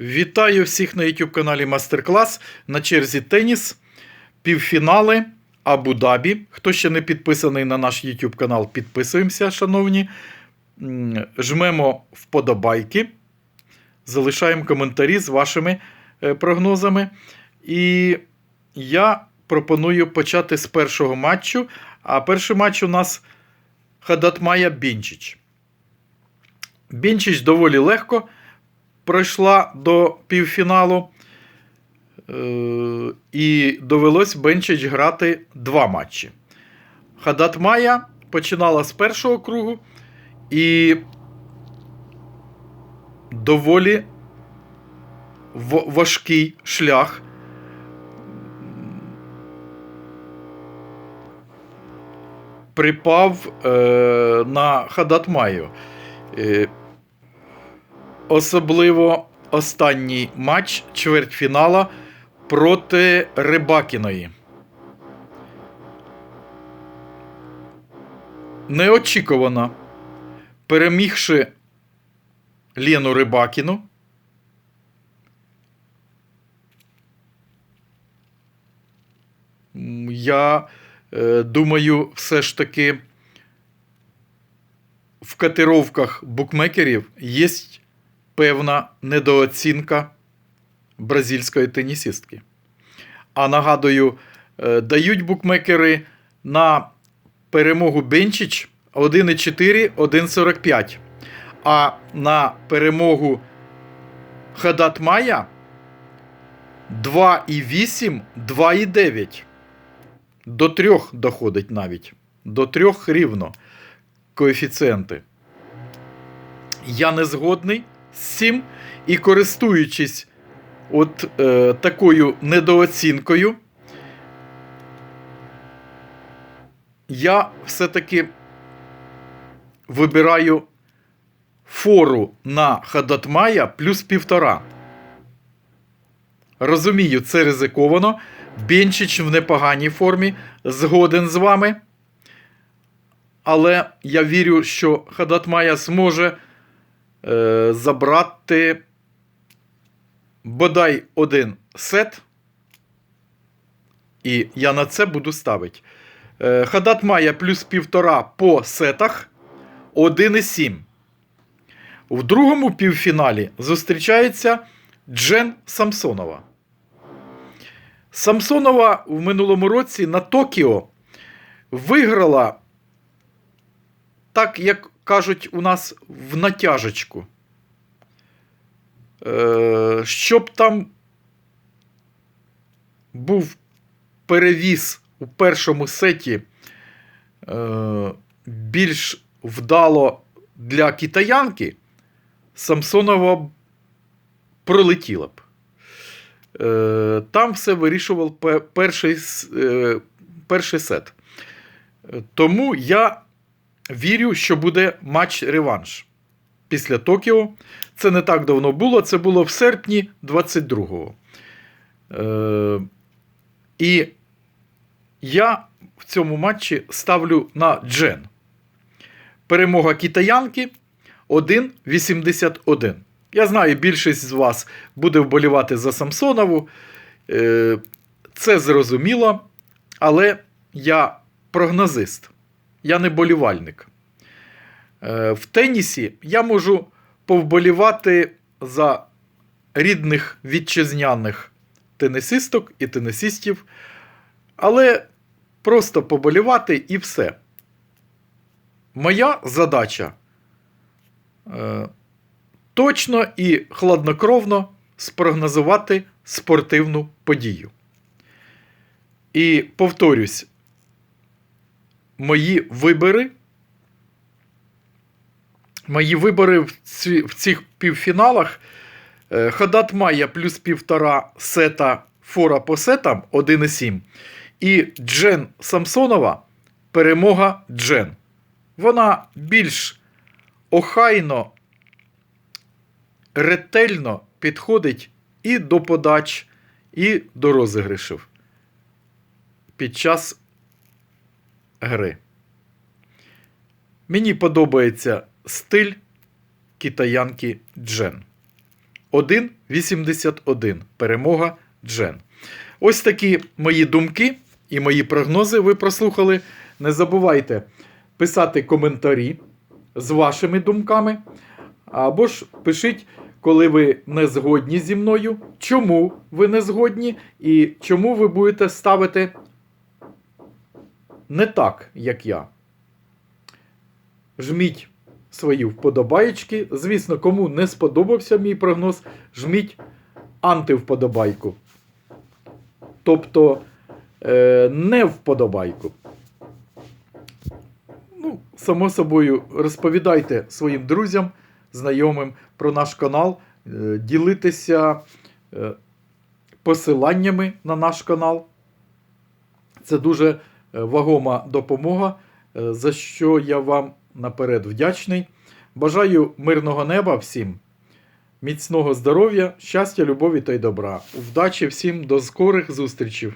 Вітаю всіх на YouTube каналі Мастер-клас. На черзі теніс, півфінали Абу-Дабі. Хто ще не підписаний на наш YouTube канал, підписуємося, шановні. Жмемо вподобайки, залишаємо коментарі з вашими е, прогнозами. І я пропоную почати з першого матчу. А перший матч у нас Хадатмая Бінчич. Бінчич доволі легко пройшла до півфіналу. Е, І довелось Бенчич грати два матчі. Хадат Майя починала з першого кругу і доволі важкий шлях. Припав е, на Хадат. Е, Особливо останній матч чвертьфінала проти Рибакіної. Неочікувано перемігши Лену Рибакіну. Я е, думаю, все ж таки в котировках букмекерів є певна недооцінка бразильської тенісістки. А нагадую, е, дають букмекери на перемогу Бенчич 1,4, 1,45. А на перемогу Хадат Майя 2,8, 2,9. До трьох доходить навіть. До трьох рівно коефіцієнти. Я не згодний з цим і користуючись от е, такою недооцінкою, я все-таки вибираю фору на Хадатмая плюс півтора. Розумію, це ризиковано. Бенчич в непоганій формі, згоден з вами. Але я вірю, що Хадатмая зможе е, забрати бодай один сет. І я на це буду ставити. Е, Хадат має плюс півтора по сетах 1,7. В другому півфіналі зустрічається Джен Самсонова. Самсонова в минулому році на Токіо виграла, так як кажуть у нас, в натяжечку. Е, щоб там був перевіз у першому сеті е, більш вдало для китаянки, Самсонова пролетіла б. Е, Там все вирішував перший, е, перший сет. Е, Тому я вірю, що буде матч-реванш після Токіо. Це не так давно було, це було в серпні 22-го. Е, і я в цьому матчі ставлю на Джен. Перемога китаянки 1,81. Я знаю, більшість з вас буде вболівати за Самсонову. Е, Це зрозуміло, але я прогнозист, я не болівальник. Е, В тенісі я можу повболівати за рідних вітчизняних тенісисток і тенісистів, але просто поболівати і все. Моя задача е, точно і хладнокровно спрогнозувати спортивну подію. І повторюсь, мої вибори. Мої вибори в, ці, в цих півфіналах е, Хадат Майя плюс півтора сета фора по сетам 1,7. І Джен Самсонова перемога Джен. Вона більш охайно, ретельно підходить і до подач, і до розіграшів під час гри. Мені подобається стиль китаянки Джен. 181. Перемога Джен. Ось такі мої думки і мої прогнози ви прослухали. Не забувайте писати коментарі з вашими думками. Або ж пишіть, коли ви не згодні зі мною, чому ви не згодні, і чому ви будете ставити не так, як я. Жміть свої вподобаєчки. Звісно, кому не сподобався мій прогноз, жміть антивподобайку. Тобто е, не вподобайку. Ну, само собою, розповідайте своїм друзям, знайомим про наш канал, е, ділитися е, посиланнями на наш канал. Це дуже вагома допомога, е, за що я вам наперед вдячний. Бажаю мирного неба всім, міцного здоров'я, щастя, любові та й добра. Вдачі всім до скорих зустрічей!